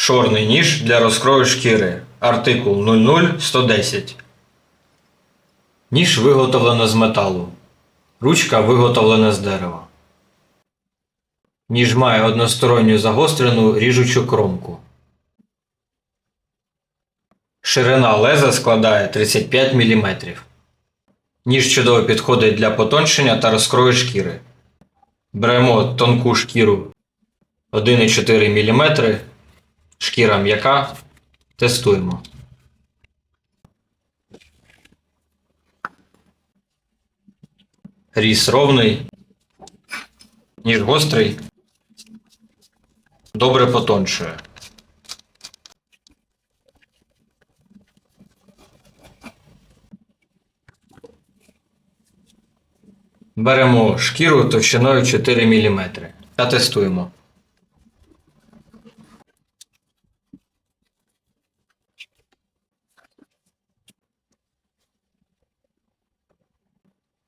Шорний ніж для розкрою шкіри. Артикул 00110. Ніж виготовлено з металу. Ручка виготовлена з дерева. Ніж має односторонню загострену ріжучу кромку. Ширина леза складає 35 мм. Ніж чудово підходить для потончення та розкрою шкіри. Беремо тонку шкіру 1,4 мм. Шкіра м'яка. Тестуємо. Різ ровний. Ніж гострий. Добре потончує. Беремо шкіру товщиною 4 мм та тестуємо.